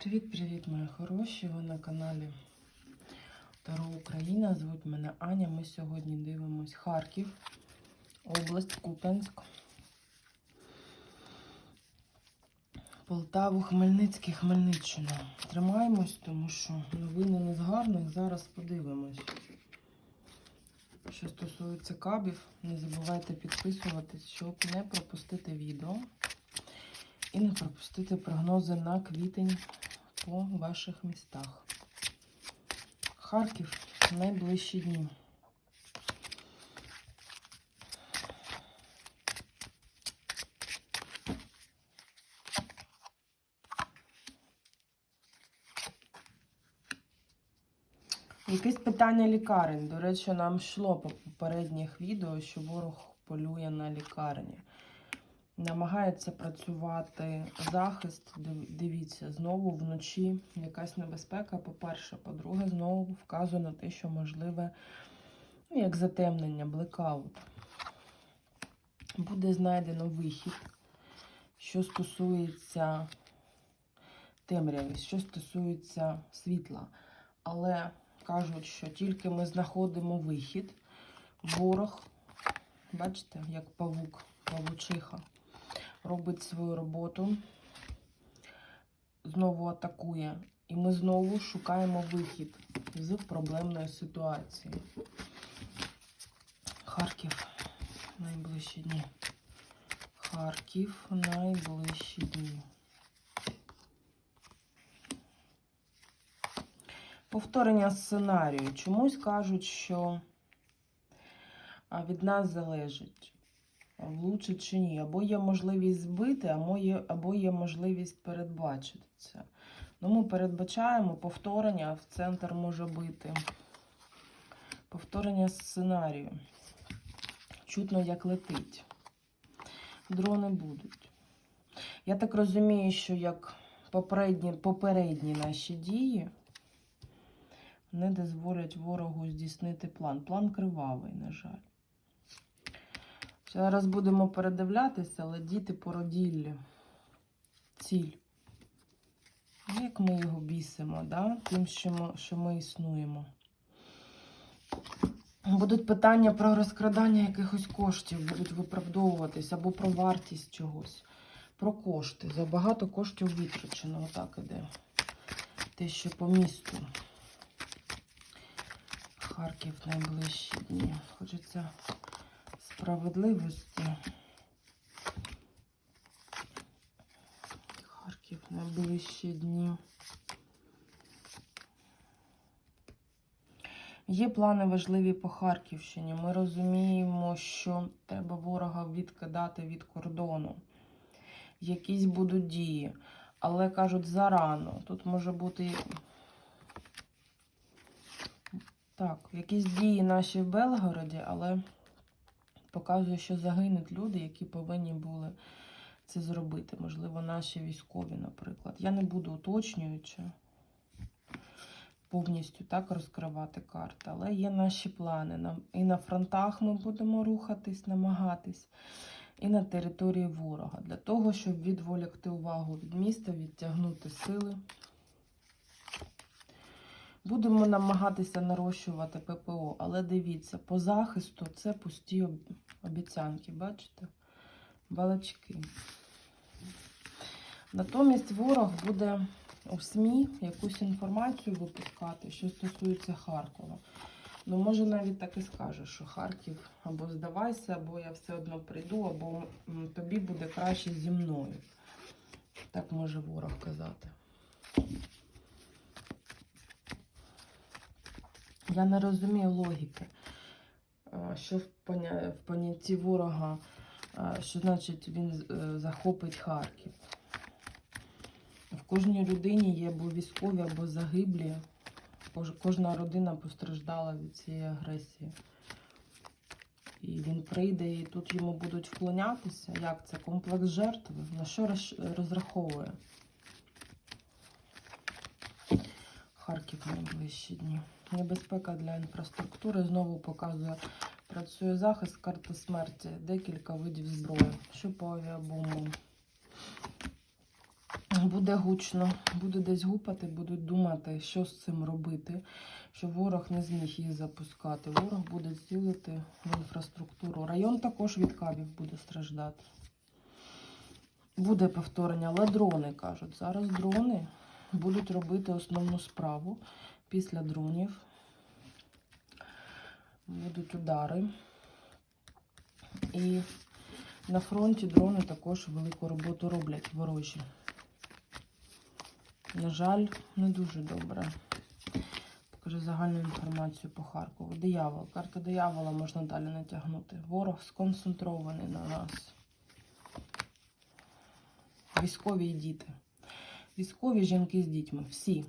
Привіт-привіт, мої хороші! Ви на каналі Таро Україна. Звуть мене Аня. Ми сьогодні дивимось Харків, область Куп'янськ, Полтаву, Хмельницький, Хмельниччина. Тримаємось, тому що новини не з гарних. Зараз подивимось. Що стосується кабів, не забувайте підписуватись, щоб не пропустити відео і не пропустити прогнози на квітень по ваших містах. Харків найближчі дні. Якесь питання лікарень. До речі, нам йшло по попередніх відео, що ворог полює на лікарні. Намагається працювати захист. Дивіться, знову вночі якась небезпека. По-перше, по-друге, знову вказує на те, що можливе ну, як затемнення, блекаут. Буде знайдено вихід, що стосується темряви, що стосується світла. Але кажуть, що тільки ми знаходимо вихід, ворог, бачите, як павук, павучиха робить свою роботу, знову атакує. І ми знову шукаємо вихід з проблемної ситуації. Харків найближчі дні. Харків найближчі дні. Повторення сценарію. Чомусь кажуть, що від нас залежить влучить чи ні. Або є можливість збити, або є, можливість передбачити це. Ну, ми передбачаємо повторення, в центр може бити. Повторення сценарію. Чутно, як летить. Дрони будуть. Я так розумію, що як попередні, попередні наші дії не дозволять ворогу здійснити план. План кривавий, на жаль. Зараз будемо передивлятися, але діти породіллі. Ціль. Як ми його бісимо, да? тим, що ми, що ми існуємо. Будуть питання про розкрадання якихось коштів, будуть виправдовуватись або про вартість чогось. Про кошти. Забагато коштів витрачено. Отак іде. Те, що по місту. Харків найближчі дні. Хочеться справедливості. Харків найближчі дні. Є плани важливі по Харківщині. Ми розуміємо, що треба ворога відкидати від кордону. Якісь будуть дії. Але кажуть зарано. Тут може бути так, якісь дії наші в Белгороді, але показує, що загинуть люди, які повинні були це зробити. Можливо, наші військові, наприклад. Я не буду уточнюючи повністю так розкривати карти, але є наші плани. І на фронтах ми будемо рухатись, намагатись, і на території ворога. Для того, щоб відволікти увагу від міста, відтягнути сили. Будемо намагатися нарощувати ППО, але дивіться, по захисту це пусті обіцянки, бачите? Балачки. Натомість ворог буде у СМІ якусь інформацію випускати, що стосується Харкова. Ну, може, навіть так і скаже, що Харків або здавайся, або я все одно прийду, або тобі буде краще зі мною. Так може ворог казати. Я не розумію логіки, що в, понятті ворога, що значить він е, захопить Харків. В кожній людині є або військові, або загиблі. Кожна родина постраждала від цієї агресії. І він прийде, і тут йому будуть вклонятися. Як це? Комплекс жертви? На що розраховує? Харків найближчі дні. Небезпека для інфраструктури знову показує. Працює захист, карта смерті, декілька видів зброї. Що по авіабомбам? Буде гучно, буде десь гупати, будуть думати, що з цим робити, що ворог не зміг їх запускати. Ворог буде цілити в інфраструктуру. Район також від кабів буде страждати. Буде повторення, але дрони кажуть. Зараз дрони будуть робити основну справу після дронів. Будуть удари. І на фронті дрони також велику роботу роблять ворожі. На жаль, не дуже добре. Покажу загальну інформацію по Харкову. Диявол. Карта диявола можна далі натягнути. Ворог сконцентрований на нас. Військові і діти. Військові жінки з дітьми. Всі.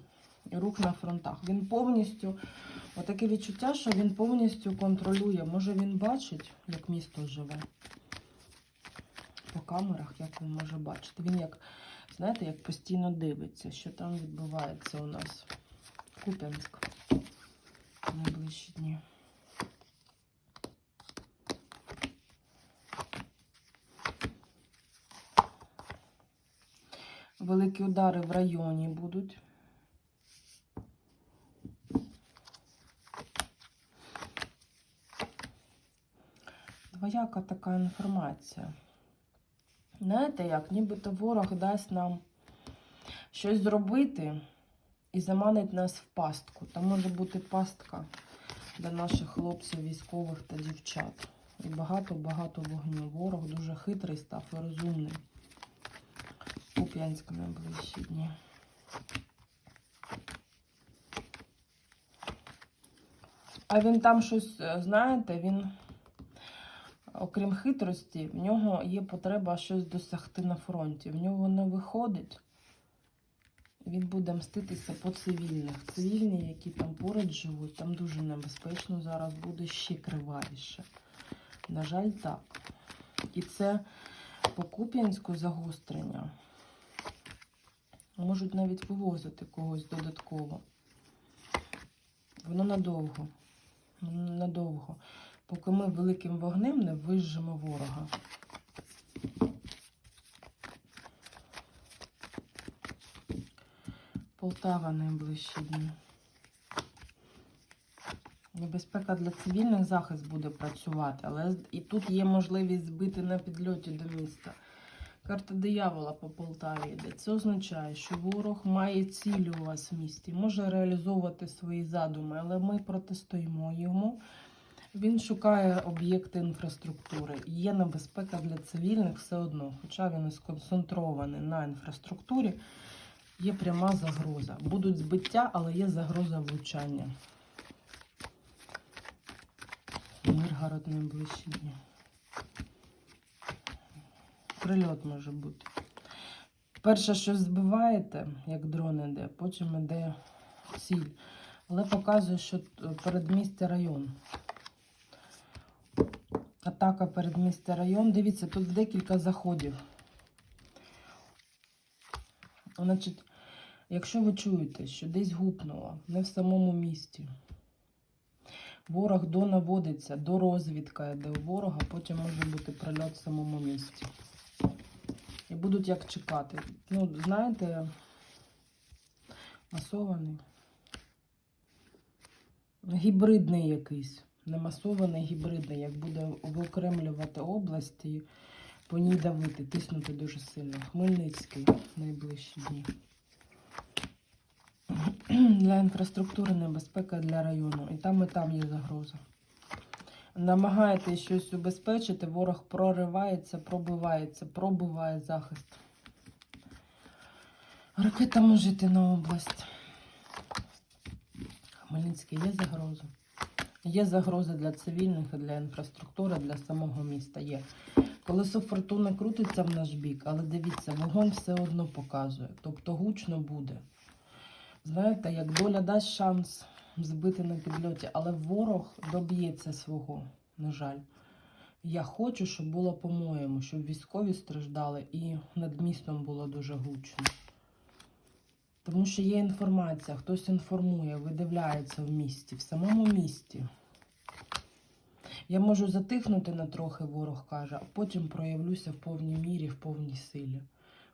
Рух на фронтах. Він повністю, отаке відчуття, що він повністю контролює. Може він бачить, як місто живе. По камерах, як він може бачити. Він як, знаєте, як постійно дивиться, що там відбувається у нас. Куп'янськ. Найближчі дні. Великі удари в районі будуть. Двояка така інформація. Знаєте як, нібито ворог дасть нам щось зробити і заманить нас в пастку. Там може бути пастка для наших хлопців, військових та дівчат. І багато-багато вогню. Ворог дуже хитрий став і розумний. Куп'янськ найближчі дні. А він там щось, е, знаєте, він, окрім хитрості, в нього є потреба щось досягти на фронті. В нього не виходить. Він буде мститися по цивільних. Цивільні, які там поруч живуть, там дуже небезпечно зараз буде ще кривавіше. На жаль, так. І це по Куп'янську загострення. Можуть навіть вивозити когось додатково. Воно надовго. Воно надовго. Поки ми великим вогнем не вижжемо ворога. Полтава найближчі дні. Небезпека для цивільних захист буде працювати, але і тут є можливість збити на підльоті до міста. Карта диявола по Полтаві йде. Це означає, що ворог має цілі у вас в місті, може реалізовувати свої задуми, але ми протистоїмо йому. Він шукає об'єкти інфраструктури. Є небезпека для цивільних все одно, хоча він і сконцентрований на інфраструктурі, є пряма загроза. Будуть збиття, але є загроза влучання. Миргород найближчі дні. Прильот може бути. Перше, що збиваєте, як дрон іде, потім іде ціль. Але показує, що передмістя район. Атака передмістя район. Дивіться, тут декілька заходів. Значить, якщо ви чуєте, що десь гупнуло, не в самому місті, ворог донаводиться, до розвідка йде у ворога, потім може бути прильот в самому місті. І будуть як чекати. Ну, знаєте, масований. Гібридний якийсь. Не масований, гібридний, як буде виокремлювати область і по ній давити, тиснути дуже сильно. Хмельницький найближчі дні. Для інфраструктури небезпека для району. І там, і там є загроза. Намагаєтесь щось убезпечити, ворог проривається, пробивається, пробиває захист. Ракета може йти на область. Хмельницький є загроза. Є загроза для цивільних для інфраструктури, для самого міста. Є. Колесо фортуни крутиться в наш бік, але дивіться, вогонь все одно показує. Тобто гучно буде. Знаєте, як доля дасть шанс збити на підльоті, але ворог доб'ється свого, на жаль. Я хочу, щоб було по-моєму, щоб військові страждали і над містом було дуже гучно. Тому що є інформація, хтось інформує, видивляється в місті, в самому місті. Я можу затихнути на трохи, ворог каже, а потім проявлюся в повній мірі, в повній силі.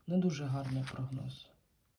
Не дуже гарний прогноз.